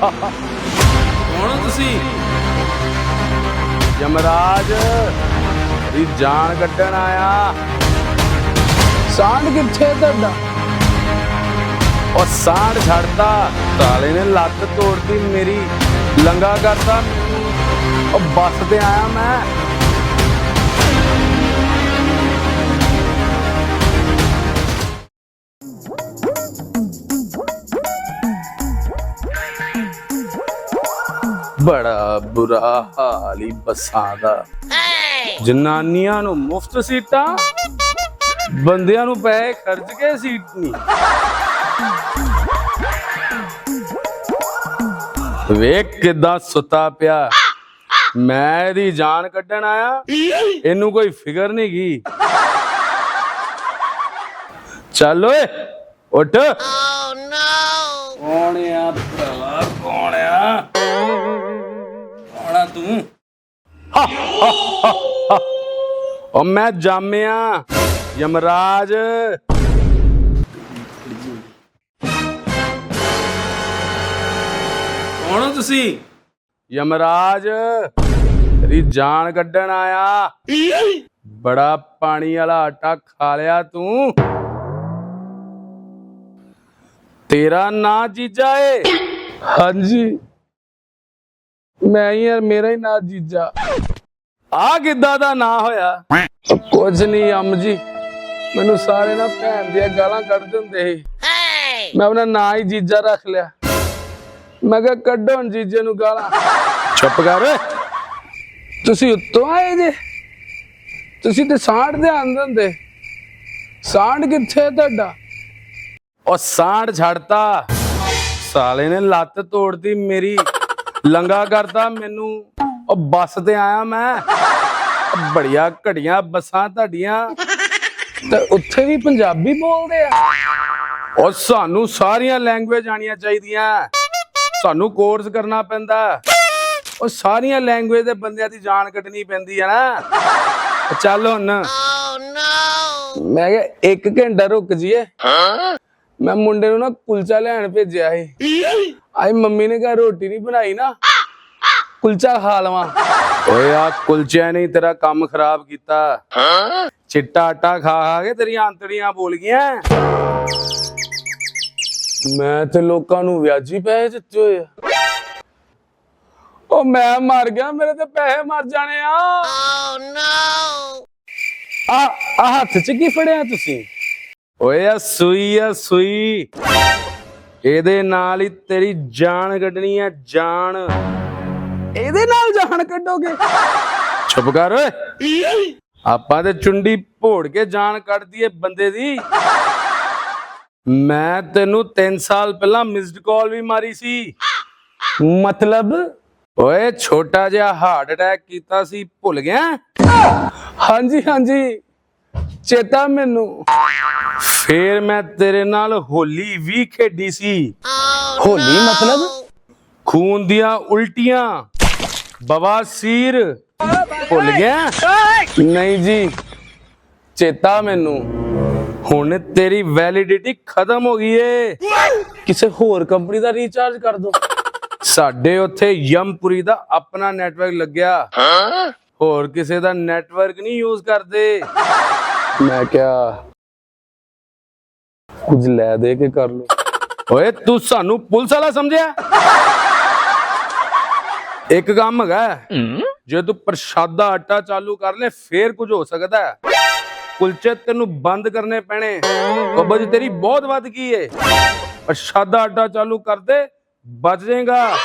ਕੌਣ ਹੋ ਤੁਸੀਂ ਯਮਰਾਜ ਦੀ ਜਾਨ ਕੱਢਣ ਆਇਆ। ਸਾਂਢ ਕਿੱਥੇ ਤੁਹਾਡਾ? ਉਹ ਸਾਂਢ ਛੱਡਦਾ ਤਾਲੇ ਨੇ ਲੱਤ ਤੋੜਦੀ ਮੇਰੀ ਲੰਗਾ ਕਰਦਾ ਉਹ ਬੱਸ ਤੇ ਆਇਆ ਮੈਂ। ਬੜਾ ਬੁਰਾ ਹਾਲ ਹੀ ਬੱਸਾਂ ਦਾ। ਜਨਾਨੀਆਂ ਨੂੰ ਮੁਫਤ ਸੀਟਾਂ ਬੰਦਿਆਂ ਨੂੰ ਪੈਸੇ ਖਰਚ ਕੇ ਸੀਟ ਨਹੀਂ ਵੇਖ ਕਿਦਾਂ ਸੁੱਤਾ ਪਿਆ। ਮੈਂ ਇਹਦੀ ਜਾਨ ਕੱਢਣ ਆਇਆ। ਇਹਨੂੰ ਕੋਈ ਫਿਕਰ ਨਹੀਂ ਗਈ ਚੱਲ ਓਏ ਉੱਠ। ਕੌਣ ਆ ਭਰਾਵਾ ਤੂੰ। ਓ ਮੈਂ ਜਾਮਿਆ ਯਮਰਾਜ। ਕੌਣ ਹੋ ਤੁਸੀਂ? ਯਮਰਾਜ ਤੇਰੀ ਜਾਨ ਕੱਢਣ ਆਇਆ। ਬੜਾ ਪਾਣੀ ਵਾਲਾ ਆਟਾ ਖਾ ਲਿਆ ਤੂੰ। ਤੇਰਾ ਨਾਂ ਜੀਜਾ ਏ। ਹਾਂਜੀ। ਮੈਂ ਹੀ ਯਾਰ ਮੇਰਾ ਹੀ ਨਾਂ ਜੀਜਾ। ਆ ਕਿੱਦਾਂ ਦਾ ਨਾਂ ਹੋਇਆ? ਕੁਝ ਨਹੀਂ ਅੰਮ ਜੀ। ਮੈਨੂੰ ਸਾਰੇ ਨਾ ਭੈਣ ਦੀਆਂ ਗਾਲਾਂ ਕੱਢਦੇ ਹੁੰਦੇ ਸੀ। ਮੈਂ ਆਪਣਾ ਨਾਂ ਹੀ ਜੀਜਾ ਰੱਖ ਲਿਆ। ਮੈਂ ਕਿਹਾ ਕੱਢੋ ਹੁਣ ਜੀਜੇ ਨੂੰ ਗਾਲਾਂ। ਚੁੱਪ ਕਰ। ਤੁਸੀਂ ਉੱਤੋਂ ਆਏ ਜੇ? ਤੁਸੀਂ ਤੇ ਸਾਂਢ ਦੇ ਆਂਦੇ ਹੁੰਦੇ। ਸਾਂਢ ਕਿੱਥੇ ਤੁਹਾਡਾ? ਉਹ ਸਾਂਢ ਛੱਡਤਾ। ਸਾਲੇ ਨੇ ਲੱਤ ਤੋੜਦੀ ਮੇਰੀ। ਲੰਗਾ ਕਰਦਾ ਮੈਨੂੰ ਉਹ ਬੱਸ ਤੇ ਆਇਆ ਮੈਂ। ਬੜੀਆਂ ਘੜੀਆਂ ਬੱਸਾਂ ਤੁਹਾਡੀਆਂ। ਤੇ ਉੱਥੇ ਵੀ ਪੰਜਾਬੀ ਬੋਲਦੇ ਆ। ਉਹ ਸਾਨੂੰ ਸਾਰੀਆਂ ਲੈਂਗੁਏਜ ਆਣੀਆਂ ਚਾਹੀਦੀਆਂ। ਸਾਨੂੰ ਕੋਰਸ ਕਰਨਾ ਪੈਂਦਾ। ਉਹ ਸਾਰੀਆਂ ਲੈਂਗੁਏਜ ਦੇ ਬੰਦਿਆਂ ਦੀ ਜਾਨ ਕੱਢਣੀ ਪੈਂਦੀ ਹੈ ਨਾ। ਚੱਲ ਹੁਣ। ਮੈਂ ਕਿਹਾ ਇੱਕ ਘੰਟਾ ਰੁਕ ਜੀਏ ਮੈਂ ਮੁੰਡੇ ਨੂੰ ਨਾ ਕੁਲਚਾ ਲੈਣ ਭੇਜਿਆ ਸੀ। ਆਈ ਮੰਮੀ ਨੇ ਘਰ ਰੋਟੀ ਨਹੀਂ ਬਣਾਈ ਨਾ। ਕੁਲਚਾ ਖਾ ਲਵਾਂ। ਓਏ ਆ ਕੁਲਚਿਆਂ ਨੇ ਤੇਰਾ ਕੰਮ ਖਰਾਬ ਕੀਤਾ। ਚਿੱਟਾ ਆਟਾ ਖਾ ਖਾ ਕੇ ਤੇਰੀਆਂ ਅੰਤੜੀਆਂ ਬੋਲ ਗਈਆਂ। ਮੈਂ ਤੇ ਲੋਕਾਂ ਨੂੰ ਵਿਆਜੀ ਪੈਸੇ ਦਿੱਤੇ ਹੋਏ ਆ। ਉਹ ਮੈਂ ਮਰ ਗਿਆ ਮੇਰੇ ਤੇ ਪੈਸੇ ਮਰ ਜਾਣੇ ਆ। ਆ ਆ ਹੱਥ 'ਚ ਕੀ ਫੜਿਆ ਤੁਸੀਂ? ਓਏ ਆ ਸੂਈ ਆ ਸੂਈ। ਇਹਦੇ ਨਾਲ ਹੀ ਤੇਰੀ ਜਾਨ ਕੱਢਣੀ ਆ ਜਾਨ। ਇਹਦੇ ਨਾਲ ਜਾਨ ਕੱਢੋਗੇ? ਚੁੱਪ ਕਰ ਓਏ। ਆਪਾਂ ਤੇ ਚੁੰਡੀ ਭੋੜ ਕੇ ਜਾਨ ਕੱਢਦੀ ਏ ਬੰਦੇ ਦੀ। ਮੈਂ ਤੈਨੂੰ 3 ਸਾਲ ਪਹਿਲਾਂ ਮਿਸਡ ਕਾਲ ਵੀ ਮਾਰੀ ਸੀ। ਮਤਲਬ? ਓਏ, ਛੋਟਾ ਜਿਹਾ ਹਾਰਟ ਅਟੈਕ ਕੀਤਾ ਸੀ, ਭੁੱਲ ਗਿਆ? ਹਾਂਜੀ ਹਾਂਜੀ। ਚੇਤਾ ਮੈਨੂੰ। ਫੇਰ ਮੈਂ ਤੇਰੇ ਨਾਲ ਹੋਲੀ ਵੀ ਖੇਡੀ ਸੀ। ਹੋਲੀ ਮਤਲਬ? ਖੂਨ ਦੀਆਂ ਉਲਟੀਆਂ। ਬਵਾਸੀਰ ਭੁੱਲ ਗਿਆ? ਨਹੀਂ ਜੀ ਚੇਤਾ ਮੈਨੂੰ। ਹੁਣ ਤੇਰੀ ਵੈਲਿਡਿਟੀ ਖਤਮ ਹੋ ਗਈ ਏ। ਕਿਸੇ ਹੋਰ ਕੰਪਨੀ ਦਾ ਰੀਚਾਰਜ ਕਰ ਦੋ। ਸਾਡੇ ਉੱਥੇ ਯਮਪੁਰੀ ਦਾ ਆਪਣਾ ਨੈਟਵਰਕ ਲੱਗਿਆ। ਹੋਰ ਕਿਸੇ ਦਾ ਨੈਟਵਰਕ ਨਹੀਂ ਯੂਜ਼ ਕਰਦੇ। ਮੈਂ ਕਿਹਾ ਕੁਝ ਲੈ ਦੇ ਕੇ ਕਰ ਲੋ ਓਏ, ਤੂੰ ਸਾਨੂੰ ਪੁਲਿਸ ਵਾਲਾ ਸਮਝਿਆ? ਇੱਕ ਕੰਮ ਹੈਗਾ। ਜੇ ਤੂੰ ਪ੍ਰਸ਼ਾਦਾ ਆਟਾ ਚਾਲੂ ਕਰ ਲੈ, ਫੇਰ ਕੁਝ ਹੋ ਸਕਦਾ ਹੈ। ਕੁਲਚੇ ਤੈਨੂੰ ਬੰਦ ਕਰਨੇ ਪੈਣੇ। ਕਬਜ਼ ਤੇਰੀ ਬਹੁਤ ਵੱਧ ਗਈ ਏ। ਪ੍ਰਸ਼ਾਦਾ ਆਟਾ ਚਾਲੂ ਕਰ ਦੇ, ਬਚ ਜਾਏਗਾ।